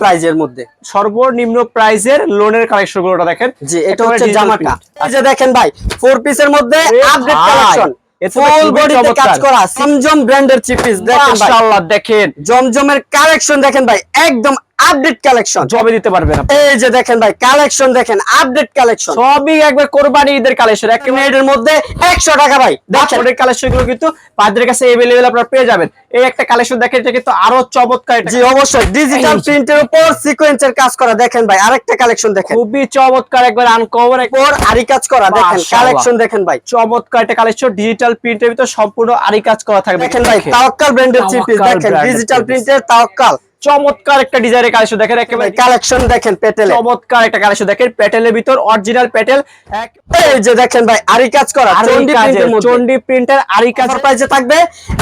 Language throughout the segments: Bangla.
প্রাইজের মধ্যে। সর্বনিম্ন প্রাইজের লোনের কালেকশন গুলোটা দেখেন। জি এটা হচ্ছে জামাটা। যে দেখেন ভাই ফোর পিসের মধ্যে আপডেট কালেকশন ফুল বডিতে কাজ করা সিমজম ব্র্যান্ডের থ্রি পিস দেখেন ভাই। মাশাআল্লাহ দেখেন। জমজমের কালেকশন দেখেন ভাই একদম আপডেট কালেকশন। জবে দিতে পারবেন আপনি। এই যে দেখেন ভাই কালেকশন দেখেন আপডেট কালেকশন। সবই একবার কোরবানি ঈদের কালেকশন। এক মিনিটের মধ্যে একশো টাকা ভাই। দেখেন দেখেন। কালেকশনগুলো কিন্তু পাদের কাছে এভেলেবেল আপনারা পেয়ে যাবেন। এই একটা কালেকশন দেখেন এটা কিন্তু আরও চমৎকার জি অবশ্যই। ডিজিটাল প্রিন্টের উপর সিকোয়েন্সের কাজ করা। দেখেন ভাই আরেকটা কালেকশন দেখেন। খুবই চমৎকার একবার আনকভার উপর আরি কাজ করা। দেখেন কালেকশন দেখেন ভাই। চমৎকার একটা কালেকশন। ডিজিটাল প্রিন্টের ভিতর সম্পূর্ণ আরি কাজ করা থাকবে। দেখেন ভাই তাওয়াক্কাল ব্র্যান্ডের তাওয়াক্কাল দেখেন ডিজিটাল। প্রিন্টের তাওয়াক্কাল চমৎকার একটা ডিজাইনের কালেকশন দেখেন একেবারে কালেকশন দেখেন পেটেল। চমৎকার একটা কালেকশন দেখেন প্যাটেলের ভিতর অরিজিনাল পেটেল। এক এই যে দেখেন ভাই আরি কাজ করা চন্ডি প্রিন্টের চন্ডি প্রিন্টার আরি কাজ প্রাইসে থাকবে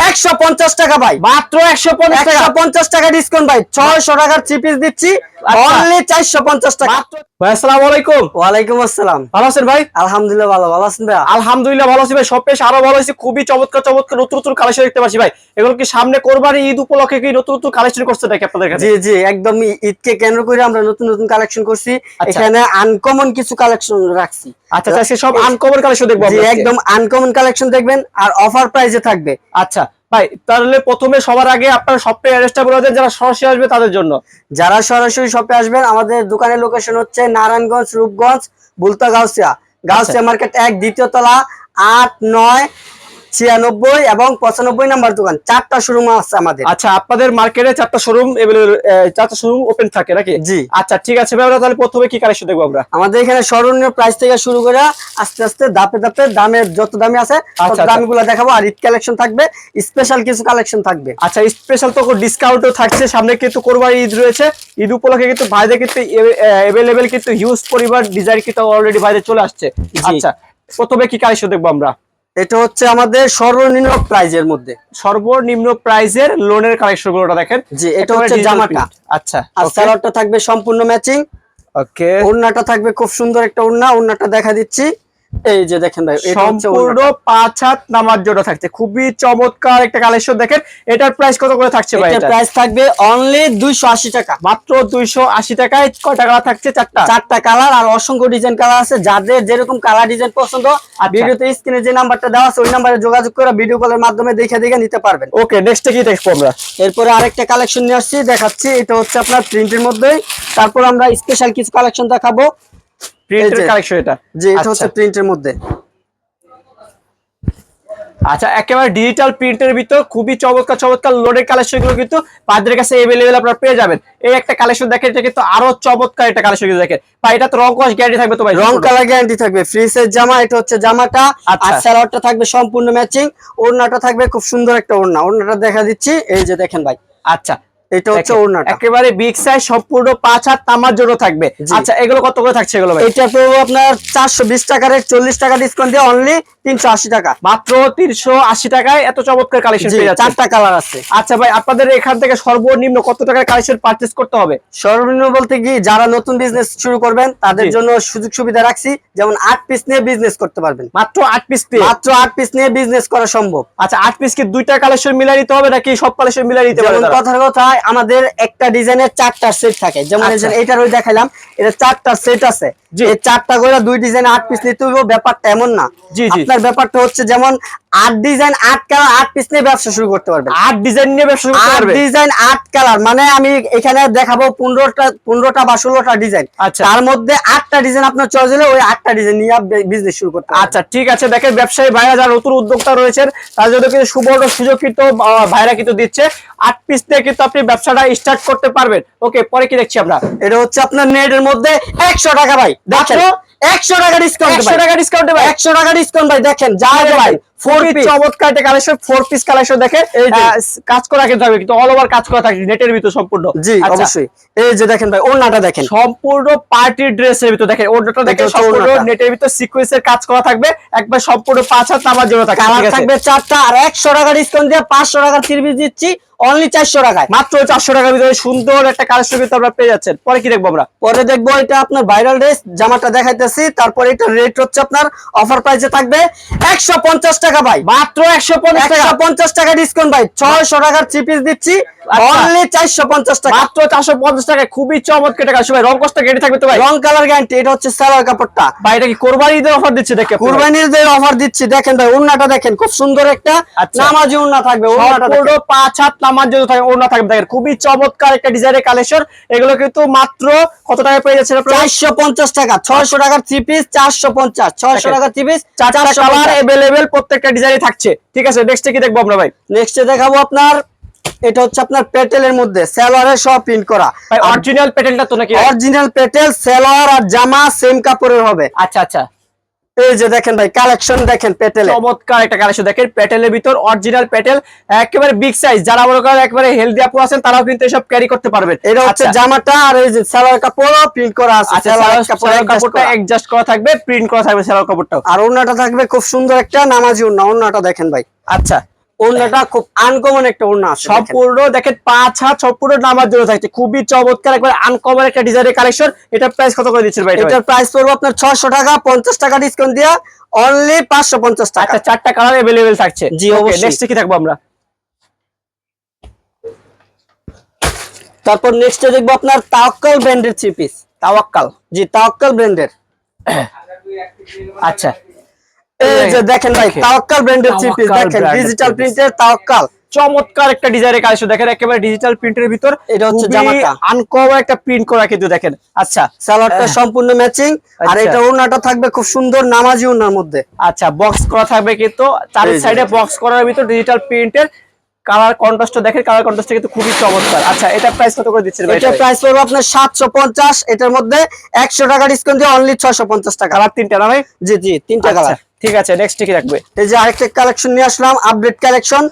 150 টাকা ভাই। মাত্র একশো পঞ্চাশ টাকা। 150 টাকা ডিসকাউন্ট ভাই। 600 টাকার থ্রি পিস দিচ্ছি আচ্ছা। অনলি 450 টাকা। মাত্র ভাই আসসালামু আলাইকুম। ওয়ালাইকুম আসসালাম। ভালো আছেন ভাই? আলহামদুলিল্লাহ ভালো ভালো আছেন ভাই আলহামদুলিল্লাহ ভালো আছি ভাই সব পেশ আরও ভালো হয়েছে খুবই চমৎকার চমৎকার নতুন নতুন কালেকশন দেখতে পাচ্ছি ভাই। এগুলো কি সামনে কোরবানি ঈদ উপলক্ষে কি নতুন নতুন কালেকশন করছে নাকি আপনাদের কাছে? জি জি একদম ঈদকে কেন্দ্র করে আমরা নতুন নতুন কালেকশন করছি। আচ্ছা। এখানে আনকমন কিছু কালেকশন রাখছি। আচ্ছা আচ্ছা আজকে সব আনকমন কালেকশন দেখব। একদম আনকমন কালেকশন দেখবেন আর অফার প্রাইসে থাকবে। আচ্ছা। ভাই তাহলে প্রথমে সবার আগে আপনার সবটাই অ্যাড্রেসটা বলে দেন যারা সরাসরি আসবে তাদের জন্য যারা সরাসরি শপে আসবেন আমাদের দোকানের লোকেশন হচ্ছে নারায়ণগঞ্জ রূপগঞ্জ বুলতা গাউসিয়া গাউসিয়া আচ্ছা। মার্কেট এক দ্বিতীয় তলা আট নয় ছিয়ানব্বই এবং পঁচানব্বই নাম্বার দোকান। চারটা শোরুম আছে আমাদের। আচ্ছা আপনাদের মার্কেটে চারটা শোরুম চারটা শোরুম ওপেন থাকে নাকি? জি। আচ্ছা ঠিক আছে ভাই তাহলে প্রথমে কি কালেকশন দেখব আমরা? আমাদের এখানে স্মরণীয় প্রাইস থেকে শুরু করে আস্তে আস্তে দাপে দাপে দামের যত দামে আছে তত আচ্ছা। দেখাবো। আর ঈদ কালেকশন থাকবে স্পেশাল কিছু কালেকশন থাকবে। আচ্ছা স্পেশাল তো ডিসকাউন্টও থাকছে। সামনে কিন্তু কোরবানি ঈদ রয়েছে। ঈদ উপলক্ষে কিন্তু ভাইদের কিন্তু অ্যাভেলেবেল কিন্তু হিউজ পরিবার ডিজাইন কিন্তু অলরেডি ভাইদের চলে আসছে। আচ্ছা প্রথমে কি কালেকশন দেখব আমরা? এটা হচ্ছে আমাদের সর্বনিম্ন প্রাইজের মধ্যে। সর্বনিম্ন প্রাইজের লোনের কালেকশন গুলোটা দেখেন। জি এটা হচ্ছে জামাটা। আচ্ছা আর সালোয়ারটা থাকবে সম্পূর্ণ ম্যাচিং। ওকে ওড়নাটা থাকবে খুব সুন্দর একটা ওড়না। ওড়নাটা দেখা দিচ্ছি। এই যে দেখেন ভাই সম্পূর্ণ পাঁচ হাত নামার জন্য থাকছে। খুবই চমৎকার একটা কালেকশন দেখেন। এটার প্রাইস কত করে থাকছে ভাই এটার প্রাইস থাকবে অনলি দুইশো আশি টাকা। মাত্র দুইশো আশি টাকায় কয়টা কালার থাকছে? চারটা। চারটা কালার আর অসংখ্য ডিজাইন কালার আছে। যাদের যেরকম কালার ডিজাইন পছন্দ আর ভিডিওতে স্ক্রিনে যে নাম্বারটা দেওয়া আছে ওই নাম্বারে যোগাযোগ করে ভিডিও কলের মাধ্যমে দেখে দেখে নিতে পারবেন। ওকে নেক্সটে কি দেখব আমরা? এরপরে আরেকটা কালেকশন নিয়ে আসছি। দেখাচ্ছি এটা হচ্ছে আপনার প্রিন্টের মধ্যে তারপর আমরা স্পেশাল কিছু কালেকশন দেখাবো। প্রিন্টের কালেকশন এটা। যে এটা আচ্ছা। হচ্ছে প্রিন্টের মধ্যে। আচ্ছা একেবারে ডিজিটাল প্রিন্টের ভিতর খুবই চমৎকার চমৎকার লোডের কালেকশনগুলো কিন্তু পাদের কাছে এভেলেবেল আপনারা পেয়ে যাবেন। এই একটা কালেকশন দেখেন এটা কিন্তু আরও চমৎকার একটা কালেকশন দেখেন। ভাই এটা তো রং কস গ্যারান্টি থাকবে তো ভাই? রং কালার গ্যারান্টি থাকবে। ফ্রি সাইজ জামা এটা হচ্ছে জামাটা। আচ্ছা। আর সালোয়ারটা থাকবে সম্পূর্ণ ম্যাচিং ওড়নাটা থাকবে খুব সুন্দর একটা ওড়না। ওড়নাটা দেখা দিচ্ছি। এই যে দেখেন ভাই। আচ্ছা এটা হচ্ছে ওড়নাটা। একেবারে বিগ সাইজ সম্পূর্ণ পাঁচ হাত তামার জন্য থাকবে। আচ্ছা এগুলো কত করে থাকছে এগুলো ভাই? এটা তো আপনার চারশো বিশ টাকার চল্লিশ টাকা ডিসকাউন্ট দিয়ে অনলি তিনশো আশি টাকা। মাত্র তিনশো আশি টাকায় এত চমৎকার কালেকশন চারটা কালার আছে। আচ্ছা ভাই আপনাদের এখান থেকে সর্বনিম্ন কত টাকার কালেকশন পারচেস করতে হবে? সর্বনিম্ন বলতে কি যারা নতুন বিজনেস শুরু করবেন তাদের জন্য সুযোগ সুবিধা রাখছি যেমন আট পিস নিয়ে বিজনেস করতে পারবেন। মাত্র আট পিস মাত্র আট পিস নিয়ে বিজনেস করা সম্ভব। আচ্ছা আট পিস কি দুইটা কালেকশন মিলাই নিতে হবে নাকি সব কালেকশন মিলাই নিতে পারে যেমন কথার কথা আমাদের একটা ডিজাইনের চারটা সেট থাকে। যেমন আচ্ছা। এইটার ওই দেখাইলাম এটা চারটা সেট আছে। এই চারটা করে দুই ডিজাইন আট পিস নিতে হবে ব্যাপারটা এমন না। জি, জি। আপনার ব্যাপারটা হচ্ছে যেমন আট ডিজাইন আট কালার আট পিস নিয়ে ব্যবসা শুরু করতে পারবেন। আট ডিজাইন নিয়ে ব্যবসা করতে আট ডিজাইন আট কালার মানে আমি এখানে দেখাবো পনেরোটা পনেরোটা বা ষোলোটা ডিজাইন আচ্ছা। তার মধ্যে আটটা ডিজাইন আপনার চয়েস হলে ওই আটটা ডিজাইন নিয়ে বিজনেস শুরু করতে আচ্ছা ঠিক আছে। দেখেন ব্যবসায়ী ভাইরা যারা নতুন উদ্যোক্তা রয়েছেন তার জন্য কিন্তু সুবর্ণ সুযোগ কিন্তু ভাইরা কিন্তু দিচ্ছে আট পিস দিয়ে কিন্তু আপনি ব্যবসাটা স্টার্ট করতে পারবেন। ওকে পরে কি দেখছি আমরা? এটা হচ্ছে আপনার নেটের মধ্যে একশো টাকা ভাই। দেখেন। মাত্র? একশো টাকা ডিসকাউন্ট একশো টাকা ডিসকাউন্টে ভাই। একশো টাকা ডিসকাউন্ট ভাই দেখেন যা ভাই ভাই ফোর খুবই চমৎকার একটা কালেকশন ফোর পিস কালেকশন দেখে এই যে। কাজ করা কিন্তু থাকবে কিন্তু অল ওভার কাজ করা থাকবে নেটের ভিতর সম্পূর্ণ। জি অবশ্যই। এই যে দেখেন ভাই ওড়নাটা দেখেন। সম্পূর্ণ পার্টি ড্রেসের ভিতর দেখেন সম্পূর্ণ নেটের ভিতর সিকোয়েন্সের কাজ করা থাকবে। একবার সম্পূর্ণ পাঁচ হাত নামার জন্য থাকবে কালার থাকবে চারটা আর একশো টাকা ডিসকাউন্ট দিয়ে পাঁচশো টাকা থ্রি দিচ্ছি। অনলি চারশো টাকায়। মাত্র চারশো টাকার ভিতরে সুন্দর একটা কালেকশন কিন্তু আমরা পেয়ে যাচ্ছেন। পরে কি দেখব আমরা? পরে দেখব এটা আপনার ভাইরাল ড্রেস জামাটা দেখাইতেছি। তারপরে এটা রেট হচ্ছে আপনার অফার প্রাইসে থাকবে একশো পঞ্চাশ টাকা ভাই। মাত্র একশো পঞ্চাশ টাকা। ডিসকাউন্ট ভাই। ছয়শো টাকার থ্রি পিস দিচ্ছি। আচ্ছা। অনলি চারশো পঞ্চাশ টাকা। মাত্র চারশো পঞ্চাশ টাকায় খুবই চমৎকার টাকা ভাই। রং কষ্ট কেটে থাকবে তো ভাই? রং কালার গ্যারান্টি এটা হচ্ছে সালোয়ার কাপড়টা। ভাই এটা কি কোরবানি ঈদের অফার দিচ্ছে দেখে আপনি ভাই? অফার দিচ্ছি। দেখেন ভাই উন্নাটা দেখেন খুব সুন্দর একটা আচ্ছা। নামাজি উন্না থাকবে উন্নাটা পাঁচ হাত জন্য থাকে থাকবে। দেখেন খুবই চমৎকার একটা ডিজাইনের কালেকশন। এগুলো কিন্তু মাত্র কত টাকা পেয়ে যাচ্ছে আপনারা? চারশো পঞ্চাশ টাকা ছয়শো টাকার থ্রি পিস চারশো পঞ্চাশ ছয়শো টাকার থ্রি পিস চারটা কালার এভেলেবেল প্রত্যেকটা ডিজাইনে থাকছে। ঠিক আছে নেক্সট কি দেখব আমরা ভাই? নেক্সট দেখাবো আপনার এটা হচ্ছে আপনার পেটেলের মধ্যে সালোয়ারের সব প্রিন্ট করা। অরিজিনাল প্যাটার্নটা তো নাকি? অরিজিনাল পেটেল সালোয়ার আর জামা সেম কাপড়ের হবে। আচ্ছা আচ্ছা। এই যে দেখেন ভাই কালেকশন দেখেন পেটেলে। চমৎকার একটা কালেকশন দেখেন প্যাটেলের ভিতর অরিজিনাল প্যাটেল একেবারে বিগ সাইজ যারা মনে করেন একেবারে হেলদি আপু আছেন তারাও কিন্তু এসব ক্যারি করতে পারবেন। এটা হচ্ছে আচ্ছা। জামাটা আর এই যে সালোয়ার কাপড় প্রিন্ট করা আছে। আচ্ছা সালোয়ার কাপড়টা করা। অ্যাডজাস্ট করা থাকবে প্রিন্ট করা থাকবে সালোয়ার কাপড়টাও। আর ওড়নাটা থাকবে খুব সুন্দর একটা নামাজি ওড়না। ওড়নাটা দেখেন ভাই। আচ্ছা। ওন্নাটা খুব আনকমন একটা দেখেন। সম্পূর্ণ দেখেন পাঁচ হাত সম্পূর্ণ নামার জন্য থাকছে। খুবই চমৎকার একবার আনকমন একটা ডিজাইনের কালেকশন এটা প্রাইস কত করে দিচ্ছেন ভাই? এটা এটার প্রাইস পড়বে আপনার ছয়শো টাকা পঞ্চাশ টাকা ডিসকাউন্ট দিয়া অনলি পাঁচশো পঞ্চাশ টাকা। আচ্ছা চারটা কালার এভেলেবেল থাকছে। জি, অবশ্যই। নেক্সট কি থাকব আমরা? তারপর নেক্সট দেখব আপনার তাওয়াক্কাল ব্র্যান্ডের থ্রি পিস তাওয়াক্কাল। জি তাওয়াক্কাল ব্র্যান্ডের আচ্ছা। এই যে দেখেন ভাই। তাওয়াক্কাল ব্র্যান্ডের থ্রি পিস দেখেন ডিজিটাল প্রিন্টের তাওয়াক্কাল। চমৎকার একটা ডিজাইনের কালেকশন দেখেন একেবারে ডিজিটাল প্রিন্টের ভিতর। এটা হচ্ছে জামাটা। একটা প্রিন্ট করা কিন্তু দেখেন। আচ্ছা সালোয়ারটা সম্পূর্ণ ম্যাচিং আর আচ্ছা। এটা ওড়নাটা থাকবে খুব সুন্দর নামাজি ওড়নার মধ্যে। আচ্ছা বক্স করা থাকবে কিন্তু চার সাইডে বক্স করার ভিতর ডিজিটাল প্রিন্টের কালার কন্ট্রাস্ট দেখেন কালার কন্ট্রাস্ট কিন্তু খুবই চমৎকার। আচ্ছা এটা প্রাইস কত করে দিচ্ছেন এটার প্রাইস পড়বে আপনার এটার মধ্যে একশো টাকা ডিসকাউন্ট দিয়ে অনলি ছয়শো পঞ্চাশ টাকা। কালার তিনটা না ভাই? জি জি তিনটা আচ্ছা, কালার ঠিক আছে নেক্সট কি রাখবে? এই যে আরেকটা কালেকশন নিয়ে আসলাম আপডেট কালেকশন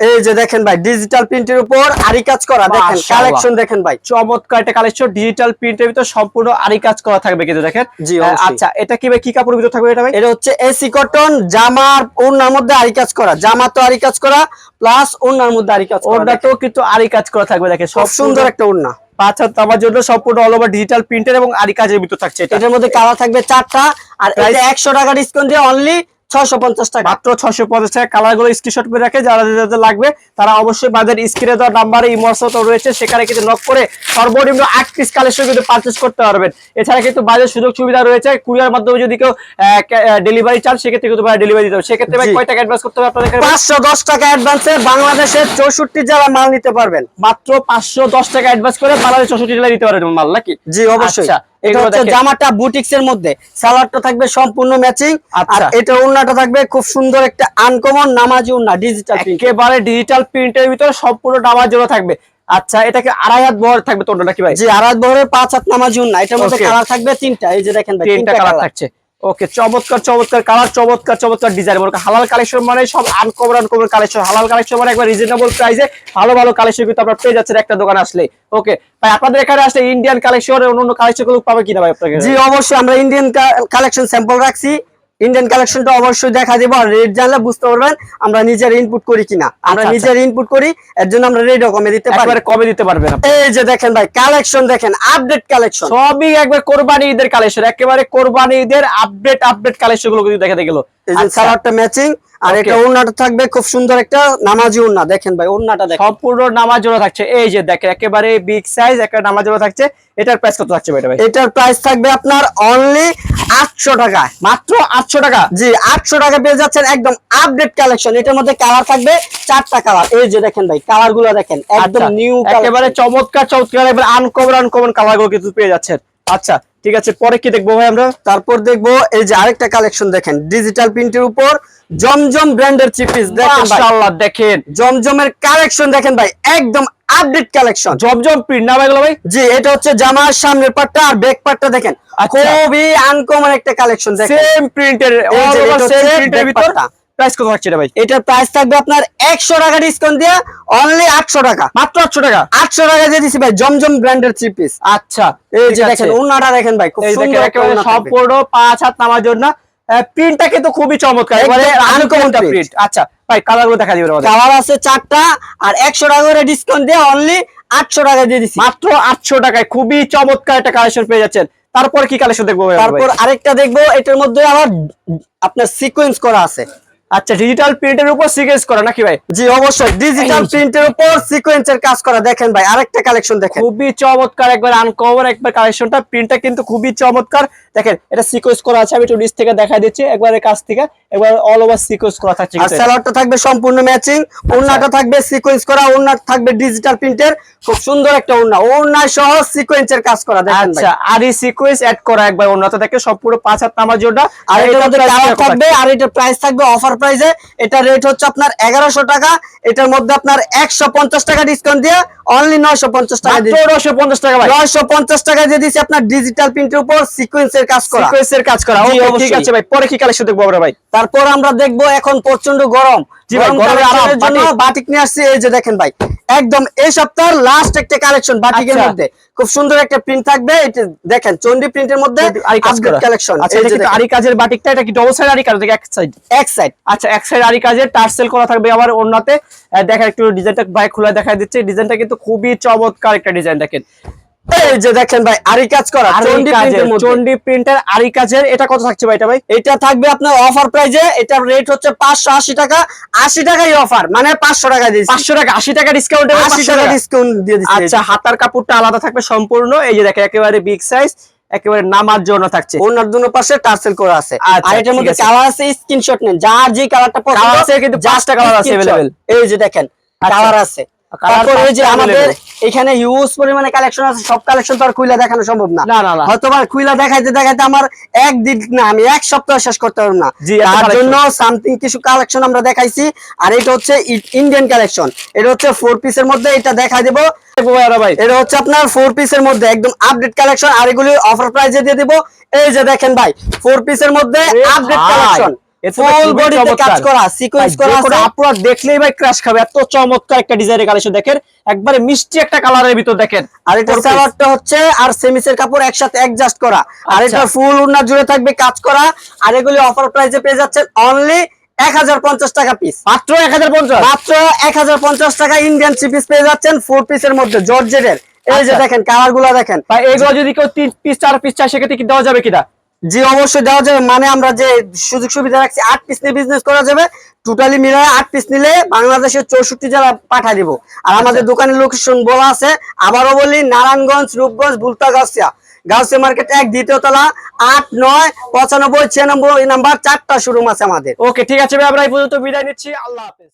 এই যে দেখেন ভাই ডিজিটাল প্রিন্টের উপর আরি কাজ করা দেখেন। কালেকশন দেখেন ভাই। চমৎকার একটা কালেকশন ডিজিটাল প্রিন্টের ভিতর সম্পূর্ণ আরি কাজ করা থাকবে কিন্তু দেখেন। জি, আচ্ছা এটা কি ভাই কি কাপড়ের ভিতর থাকবে এটা ভাই? এটা হচ্ছে এসি কটন জামার ওড়নার মধ্যে আরি কাজ করা জামা তো আরি কাজ করা প্লাস ওড়নার মধ্যে আরি কাজ করা। ওটাতেও কিন্তু আরি কাজ করা থাকবে দেখেন সব সুন্দর একটা ওড়না। পাঁচ হাত আমার জন্য সম্পূর্ণ অল ওভার ডিজিটাল প্রিন্টার এবং আরি কাজের ভিতর থাকছে এটা। এটার মধ্যে কালার থাকবে চারটা আর এটা একশো টাকা ডিসকাউন্ট দিয়ে অনলি ছয়শো পঞ্চাশ টাকা। মাত্র ছশো পঞ্চাশ টাকা। কালারগুলো স্ক্রিনশট করে রাখে যারা যাদের লাগবে তারা অবশ্যই বাজার স্ক্রিনে দেওয়ার নাম্বারে ইমোশন রয়েছে। সেখানে কিন্তু নক করে সর্বনিম্ন আট পিস কালেকশন কিন্তু পারচেস করতে পারবেন। এছাড়া কিন্তু বাজার সুযোগ সুবিধা রয়েছে। কুরিয়ার মাধ্যমে যদি কেউ ডেলিভারি চান সেক্ষেত্রে কিন্তু ডেলিভারি দিতে হবে। সেক্ষেত্রে ভাই কয় টাকা অ্যাডভান্স করতে হবে আপনাদের পাঁচশো দশ টাকা অ্যাডভান্সে বাংলাদেশের চৌষট্টি জেলা মাল নিতে পারবেন। মাত্র পাঁচশো দশ টাকা অ্যাডভান্স করে বাংলাদেশ চৌষট্টি জেলায় পারবেন মাল নাকি? জি অবশ্যই। আচ্ছা, এটা এগুলো হচ্ছে জামাটা বুটিক্স এর মধ্যে। সালোয়ারটা থাকবে সম্পূর্ণ ম্যাচিং। আর আচ্ছা। এটা ওড়নাটা থাকবে খুব সুন্দর একটা আনকমন নামাজি ওড়না ডিজিটাল একেবারে ডিজিটাল প্রিন্টের ভিতরে সম্পূর্ণ থাকবে। আচ্ছা এটাকে আড়াই হাত বহর থাকবে তোমরা নাকি ভাই? জি আড়াত বহরের পাঁচ হাত নামাজি উন্না। এটার মধ্যে. কালার থাকবে তিনটা। এই যে দেখেন ভাই তিনটা কালার থাকছে। ওকে চমৎকার চমৎকার কালার চমৎকার চমৎকার ডিজাইন বলো হালাল কালেকশন মানে সব আনকভার আনকভার কালেকশন হালাল কালেকশন মানে একবার রিজনেবল প্রাইসে ভালো ভালো কালেকশন কিন্তু আপনারা পেয়ে যাচ্ছেন একটা দোকান আসলে ওকে ভাই, আপনাদের এখানে আসলে ইন্ডিয়ান কালেকশন অন্য কালেকশনগুলো পাবে কিনা ভাই আপনাকে জি, অবশ্যই। আমরা ইন্ডিয়ান কালেকশন স্যাম্পল রাখছি। ইন্ডিয়ান কালেকশনটা অবশ্যই দেখা দেবো আর রেট জানলে বুঝতে পারবেন আমরা নিজের ইনপুট করি কিনা। আমরা আচ্ছা, নিজের ইনপুট করি এর জন্য আমরা রেড কমে দিতে পারি। কমে কবে দিতে পারবেন এই যে দেখেন ভাই কালেকশন দেখেন আপডেট কালেকশন সবই একবার কোরবানি ঈদের কালেকশন একেবারে কোরবানি ঈদের আপডেট আপডেট কালেকশনগুলো কিন্তু দেখাতে গেল। কালারটা ম্যাচিং আর. এটা ওড়নাটা থাকবে খুব সুন্দর একটা নামাজি ওড়না। দেখেন ভাই ওড়নাটা দেখেন। সম্পূর্ণ নামার জন্য থাকছে। এই যে দেখেন একেবারে বিগ সাইজ একটা নামার জন্য থাকছে। এটার প্রাইস কত থাকছে ভাই ভাই? এটার প্রাইস থাকবে আপনার অনলি আটশো টাকা। মাত্র আটশো টাকা? জি আটশো টাকা পেয়ে যাচ্ছেন একদম আপডেট কালেকশন এটার মধ্যে কালার থাকবে চারটা কালার এই যে দেখেন ভাই কালারগুলো দেখেন একদম আচ্ছা, নিউ একেবারে চমৎকার চমৎকার এবার আনকমন আনকমন কালারগুলো কিন্তু পেয়ে যাচ্ছেন। আচ্ছা ঠিক আছে পরে কি দেখব ভাই আমরা? তারপর দেখব এই যে আরেকটা কালেকশন দেখেন ডিজিটাল প্রিন্টের উপর জমজম ব্র্যান্ডের চিপিস দেখেন মাশাআল্লাহ দেখেন। জমজমের কালেকশন দেখেন ভাই একদম আপডেট কালেকশন জমজম প্রিন্ট না ভাই এগুলো ভাই? জি এটা হচ্ছে জামার সামনের পাটটা আর ব্যাক পাটটা দেখেন। আচ্ছা। খুবই আনকমন একটা কালেকশন দেখেন। সেম প্রিন্টের সেম প্রিন্টের ভিতর। প্রাইস কত থাকছে এটা ভাই? এটার প্রাইস থাকবে আপনার একশো টাকা ডিসকাউন্ট দিয়ে অনলি আটশো টাকা। মাত্র আটশো টাকা? আটশো টাকা দিয়ে দিছি ভাই জমজম ব্র্যান্ডের থ্রি পিস আচ্ছা এই যে দেখেন ওনাটা দেখেন ভাই খুব সুন্দর ওড়না সম্পূর্ণ পাঁচ হাত নামার জন্য। প্রিন্টটা কিন্তু খুবই চমৎকার। এবারে uncommon আনকমন print। প্রিন্ট আচ্ছা ভাই কালারগুলো দেখা দিবেন আমাদের। কালার আছে চারটা আর একশো টাকা করে ডিসকাউন্ট দিয়ে অনলি আটশো টাকা দিয়ে দিছি। মাত্র আটশো টাকায় খুবই চমৎকার একটা কালেকশন পেয়ে যাচ্ছেন। তারপর কি কালেকশন দেখব তারপর আরেকটা দেখব এটার মধ্যে আবার আপনার সিকোয়েন্স করা আছে। আচ্ছা ডিজিটাল প্রিন্টের উপর সিকেন্স করা নাকি ভাই? জি অবশ্যই। ডিজিটাল প্রিন্টের উপর সিকোয়েন্সের কাজ করা। দেখেন ভাই আরেকটা কালেকশন দেখেন। খুবই চমৎকার একবার আনকভার একবার কালেকশনটা প্রিন্টটা কিন্তু খুবই চমৎকার। দেখেন এটা সিকোয়েন্স করা আছে আমি একটু নিচ থেকে দেখা দিচ্ছি। একবারে কাছ থেকে একবার অল ওভার সিকোয়েন্স করা থাকছে আর। স্যালাডটা থাকবে সম্পূর্ণ ম্যাচিং ওড়নাটা থাকবে সিকোয়েন্স করা ওড়না থাকবে ডিজিটাল প্রিন্টের খুব সুন্দর একটা ওড়না। ওড়না সহ সিকোয়েন্সের কাজ করা দেখেন ভাই। আচ্ছা আর এই সিকোয়েন্স অ্যাড করা একবার অন্যটা দেখে সম্পূর্ণ পাঁচ হাত নামার জন্য। আর কীরকম থাকবে আর এটা প্রাইস থাকবে অফার প্রাইসে এটা রেট হচ্ছে আপনার এগারোশো টাকা এটার মধ্যে আপনার একশো পঞ্চাশ টাকা ডিসকাউন্ট দিয়ে অনলি নয়শো পঞ্চাশ টাকা নয়শো পঞ্চাশ টাকা নয়শো পঞ্চাশ টাকা দিয়ে দিচ্ছি আপনার ডিজিটাল প্রিন্টের উপর সিকোয়েন্সের কাজ করা। সিকোয়েন্সের কাজ করা। ঠিক আছে ভাই পরে কি কালেকশন দেখব আমরা ভাই? তারপর আমরা দেখব এখন প্রচণ্ড গরম। বাটিক নিয়ে আসছি এই যে দেখেন ভাই। একদম এই সপ্তাহের লাস্ট একটা কালেকশন বাটিকের আচ্ছা। মধ্যে। খুব সুন্দর একটা প্রিন্ট থাকবে। এটা দেখেন চন্ডি প্রিন্টের মধ্যে আরি কালেকশন আচ্ছা এটা কি আরি কাজের বাটিকটা এটা কি ডবল সাইড আরি কাজ এক সাইড এক সাইড আচ্ছা এক সাইড আরি কাজের টার্সেল করা থাকবে আবার অন্যতে। দেখেন একটু ডিজাইনটা বাইক খোলা দেখা দিচ্ছে। ডিজাইনটা কিন্তু খুবই চমৎকার একটা ডিজাইন দেখেন। এই যে দেখেন ভাই আরি কাজ করা চন্ডি প্রিন্টের চন্ডি প্রিন্টার আরি কাজের এটা কত থাকছে ভাই এটা ভাই? এটা থাকবে আপনার অফার প্রাইজে এটার রেট হচ্ছে পাঁচশো আশি টাকা আশি টাকাই অফার মানে পাঁচশো টাকা দিয়েছি টাকা আশি টাকা ডিসকাউন্ট টাকা ডিসকাউন্ট দিয়ে দিচ্ছি। আচ্ছা হাতার কাপড়টা আলাদা থাকবে সম্পূর্ণ এই যে দেখেন একেবারে বিগ সাইজ একেবারে নামার জন্য থাকছে। ওনার দুনো পাশে টার্সেল করা আছে। আচ্ছা, আর এটার মধ্যে আছে। কালার আছে স্ক্রিনশট নেন যার যে কালারটা পছন্দ আছে কিন্তু পাঁচটা colour আছে screenshot। এই যে দেখেন আচ্ছা। কালার আছে। Colour তারপর এই যে আমাদের। এখানে হিউজ পরিমাণে কালেকশন আছে সব কালেকশন তো আর খুইলা দেখানো সম্ভব না। না না না। হয়তো বা খুইলা দেখাইতে দেখাইতে আমার একদিন না আমি এক সপ্তাহ শেষ করতে পারব না। তার জন্য সামথিং কিছু কালেকশন আমরা দেখাইছি আর এটা হচ্ছে ইন্ডিয়ান কালেকশন এটা হচ্ছে ফোর পিসের মধ্যে এটা দেখাই দেবো। এটা হচ্ছে আপনার ফোর পিসের মধ্যে একদম আপডেট কালেকশন আর এগুলি অফার প্রাইসে দিয়ে দিব। এই যে দেখেন ভাই ফোর পিসের মধ্যে আপডেট কালেকশন আপনারা দেখলেই ভাই ক্রাশ খাবে। এত চমৎকার একটা ডিজাইনের কালেকশন দেখেন। একবারে মিষ্টি একটা কালারের ভিতর দেখেন। আর এটা সালোয়ারটা হচ্ছে আর সেমিসের কাপড় একসাথে অ্যাডজাস্ট করা। আর আচ্ছা। এটা ফুল উন্না জুড়ে থাকবে কাজ করা। আর এগুলি অফার প্রাইসে পেয়ে যাচ্ছেন অনলি এক হাজার পঞ্চাশ টাকা পিস মাত্র টাকা ইন্ডিয়ান থ্রি পিস পেয়ে যাচ্ছেন ফোর পিসের মধ্যে জর্জেটের। এই যে আচ্ছা। দেখেন কালারগুলা দেখেন। ভাই এগুলো যদি কেউ তিন পিস চার পিস চায় সেক্ষেত্রে কি দেওয়া যাবে কিনা? জি অবশ্যই দেওয়া যাবে। মানে আমরা যে সুযোগ সুবিধা রাখছি আট পিস নিয়ে বিজনেস করা যাবে। টোটালি মিলে আট পিস নিলে বাংলাদেশের চৌষট্টি জেলা পাঠা দিব। আর আমাদের দোকানের লোকেশন বলা আছে আবারও বলি নারায়ণগঞ্জ রূপগঞ্জ বুলতা গাছিয়া মার্কেট এক দ্বিতীয় তলা আট নয় পঁচানব্বই ছিয়ানব্বই নাম্বার চারটা শোরুম আছে আমাদের। ওকে ঠিক আছে ভাই আমরা এই পর্যন্ত বিদায় নিচ্ছি। আল্লাহ হাফেজ।